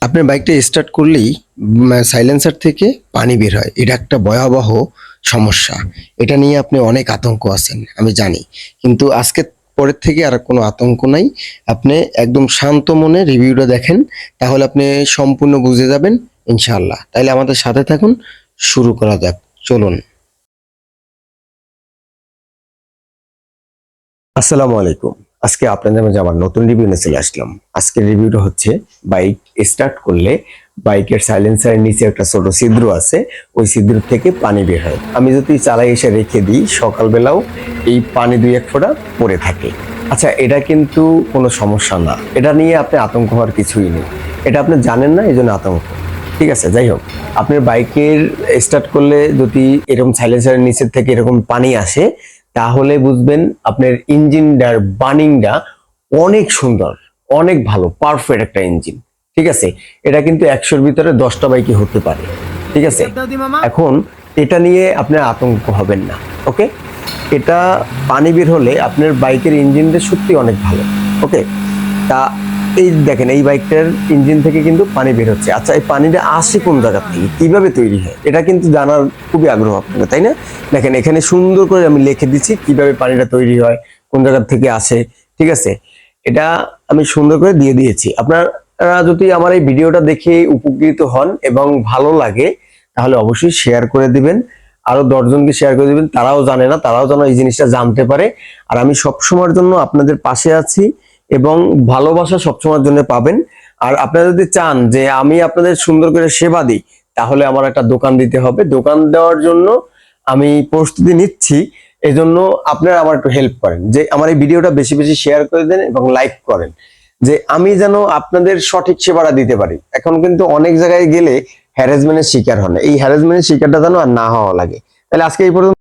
আপনার বাইকটা স্টার্ট করলেই সাইলেন্সার থেকে পানি বের হয়। এটা একটা ভয়াবহ সমস্যা। এটা নিয়ে আপনি অনেক আতঙ্ক আছেন, আমি জানি। কিন্তু আজকে পরের থেকে আর কোনো আতঙ্ক নাই। আপনি একদম শান্ত মনে রিভিউটা দেখেন, তাহলে আপনি সম্পূর্ণ বুঝে যাবেন, ইনশাআল্লাহ। তাইলে আমাদের সাথে থাকুন, শুরু করা যাক। চলুন। আসসালামু আলাইকুম। আজকে আপনাদের মাঝে আমার নতুন রিভিউ নিয়ে চলে আসলাম। আজকের রিভিউটা হচ্ছে বাইক স্টার্ট করলে বাইকের সাইলেন্সারের নিচে একটা ছোট ছিদ্র আছে, ওই ছিদ্র থেকে পানি বের হয়। আমি যদি চালাই এসে রেখে দিই, সকালবেলাও এই পানি দুই এক ফোঁটা পড়ে থাকে। আচ্ছা এটা কিন্তু কোনো সমস্যা না। এটা নিয়ে আপনি আতঙ্ক হওয়ার কিছুই নেই। এটা আপনি জানেন না এই জন্য আতঙ্ক। ঠিক আছে, যাই হোক। আপনার বাইকের স্টার্ট করলে যদি এরকম সাইলেন্সারের নিচের থেকে এরকম পানি আসে তাহলে বুঝবেন আপনার ইঞ্জিনটার বার্নিংটা অনেক সুন্দর অনেক ভালো পারফেক্ট একটা ইঞ্জিন। ঠিক আছে? এটা কিন্তু একশোর ভিতরে দশটা বাইকে হতে পারে। ঠিক আছে? এখন এটা নিয়ে আপনার আতঙ্ক হবেন না ওকে? এটা পানি বের হলে আপনার বাইকের ইঞ্জিনটা সত্যি অনেক ভালো ওকে? তা এই দেখেন, এই বাইকটার ইঞ্জিন থেকে কিন্তু পানি বের হচ্ছে। আচ্ছা এই পানিটা আসে কোন জায়গা থেকে? কীভাবে তৈরি হয়? এটা কিন্তু জানার খুবই আগ্রহ আপনাকে তাই না? দেখেন, এখানে সুন্দর করে আমি লিখে দিচ্ছি কীভাবে পানিটা তৈরি হয়, কোন জায়গা থেকে আসে, ঠিক আছে? এটা আমি সুন্দর করে দিয়ে দিয়েছি। আপনারা যদি আমার এই ভিডিওটা দেখে উপকৃত হন এবং ভালো লাগে, তাহলে অবশ্যই শেয়ার করে দিবেন। আরও দশজনকে শেয়ার করে দিবেন। তারাও জানে না, তারাও যেন এই জিনিসটা জানতে পারে। আর আমি সবসময়ের জন্য আপনাদের পাশে আছি। এবং ভালোবাসা সবসময়ের জন্য পাবেন। আর আপনারা যদি চান যে আমি আপনাদের সুন্দর করে সেবা দিই, তাহলে আমার একটা দোকান দিতে হবে। দোকান দেওয়ার জন্য আমি প্রস্তুতি নিচ্ছি। এজন্য আপনারা আমার একটু হেল্প করেন। যে আমার এই ভিডিওটা বেশি বেশি শেয়ার করে দেন এবং লাইক করেন। যে আমি যেন আপনাদের সঠিক সেবাটা দিতে পারি। এখন কিন্তু অনেক জায়গায় গেলে হ্যারাসমেন্টের শিকার হন। এই হ্যারাসমেন্টের শিকারটা যেন আর না হওয়া লাগে। তাহলে আজকে এই পর্যন্ত